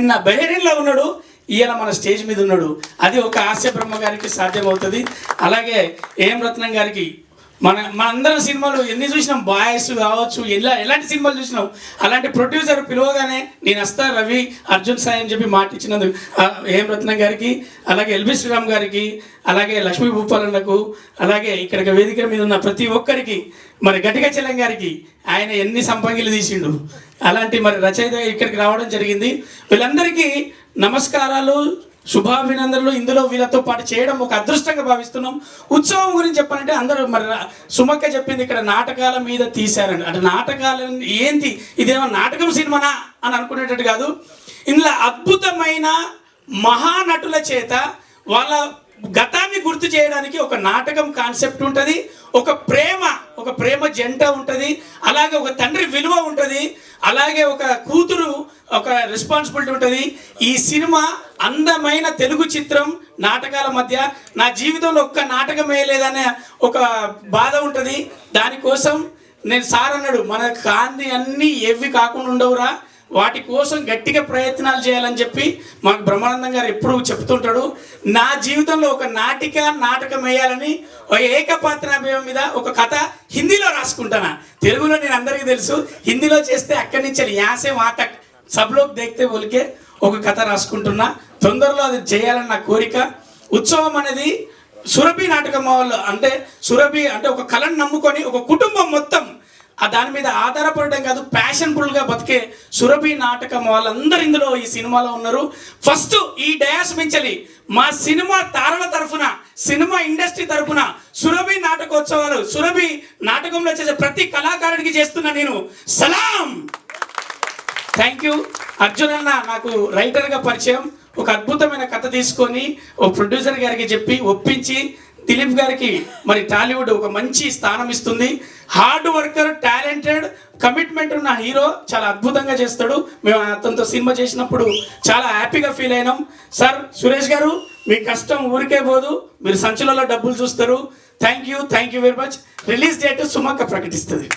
నిన్న బహరీన్లో ఉన్నాడు ఈయన మన స్టేజ్ మీద ఉన్నాడు. అది ఒక హాస్య బ్రహ్మ గారికి సాధ్యమవుతుంది. అలాగే ఏం రత్నం గారికి మన మన అందరం సినిమాలు ఎన్ని చూసినాం? బాయ్స్ కావచ్చు ఎలా ఎలాంటి సినిమాలు చూసినాం? అలాంటి ప్రొడ్యూసర్ పిలవగానే నేను వస్తా రవి అర్జున్ సాయి అని చెప్పి మాట ఇచ్చినందుకు ఏం రత్నం గారికి అలాగే ఎల్బి శ్రీరామ్ గారికి అలాగే లక్ష్మీ భూపాలన్నకు అలాగే ఇక్కడ వేదిక మీద ఉన్న ప్రతి ఒక్కరికి మరి గట్టిగా చెల్లం గారికి ఆయన ఎన్ని సంపంగిలు తీసిండు? అలాంటి మరి రచయిత ఇక్కడికి రావడం జరిగింది. వీళ్ళందరికీ నమస్కారాలు. శుభాభినందనలు. ఇందులో వీళ్ళతో పాటు చేయడం ఒక అదృష్టంగా భావిస్తున్నాం. ఉత్సవం గురించి చెప్పాలంటే అందరూ మరి సుమక్క చెప్పింది ఇక్కడ నాటకాల మీద తీశారండి. అంటే నాటకాల ఏంటి? ఇదేమో నాటకం సినిమానా అని అనుకునేటట్టు కాదు. ఇందులో అద్భుతమైన మహానటుల చేత వాళ్ళ గతాన్ని గుర్తు చేయడానికి ఒక నాటకం కాన్సెప్ట్ ఉంటుంది. ఒక ప్రేమ ఒక ప్రేమ జంట ఉంటుంది. అలాగే ఒక తండ్రి విలువ ఉంటుంది. అలాగే ఒక కూతురు ఒక రెస్పాన్సిబిలిటీ ఉంటుంది. ఈ సినిమా అందమైన తెలుగు చిత్రం నాటకాల మధ్య నా జీవితంలో ఒక్క నాటకం వేయలేదనే ఒక బాధ ఉంటుంది. దానికోసం నేను సార్ అన్నాడు మన కాంతి అన్నీ ఏవి కాకుండా ఉండవురా. వాటి కోసం గట్టిగా ప్రయత్నాలు చేయాలని చెప్పి మాకు బ్రహ్మానందం గారు ఎప్పుడు చెప్తుంటాడు. నా జీవితంలో ఒక నాటిక నాటకం వేయాలని ఒక ఏకపాత్ర మీద ఒక కథ హిందీలో రాసుకుంటానా? తెలుగులో నేను అందరికీ తెలుసు. హిందీలో చేస్తే అక్కడి నుంచి యాసే మాట సబ్లోకి దేక్తే ఒలికే ఒక కథ రాసుకుంటున్నా. తొందరలో అది చేయాలని నా కోరిక. ఉత్సవం అనేది సురభి నాటకం వాళ్ళు అంటే సురభి అంటే ఒక కళను నమ్ముకొని ఒక కుటుంబం మొత్తం ఆ దాని మీద ఆధారపడడం కాదు ప్యాషన్ఫుల్గా బతికే సురభి నాటకం వాళ్ళందరూ ఇందులో ఈ సినిమాలో ఉన్నారు. ఫస్ట్ ఈ డయాస్ మించలి మా సినిమా తారల తరఫున సినిమా ఇండస్ట్రీ తరఫున సురభి నాటకోత్సవాలు సురభి నాటకంలో చేసే ప్రతి కళాకారుడికి చేస్తున్నా నేను. సలాం! Thank you. అర్జున్ అన్న నాకు రైటర్గా పరిచయం. ఒక అద్భుతమైన కథ తీసుకొని ఓ ప్రొడ్యూసర్ గారికి చెప్పి ఒప్పించి దిలీప్ గారికి మరి టాలీవుడ్ ఒక మంచి స్థానం ఇస్తుంది. హార్డ్ వర్కర్ టాలెంటెడ్ కమిట్మెంట్ ఉన్న హీరో చాలా అద్భుతంగా చేస్తాడు. మేము అతనితో సినిమా చేసినప్పుడు చాలా హ్యాపీగా ఫీల్ అయినాం. సార్ సురేష్ గారు మీ కష్టం ఊరికే పోదు. మీరు సంచులలో డబ్బులు చూస్తారు. Thank you thank you very much release date సుమక్క ప్రకటిస్తుంది.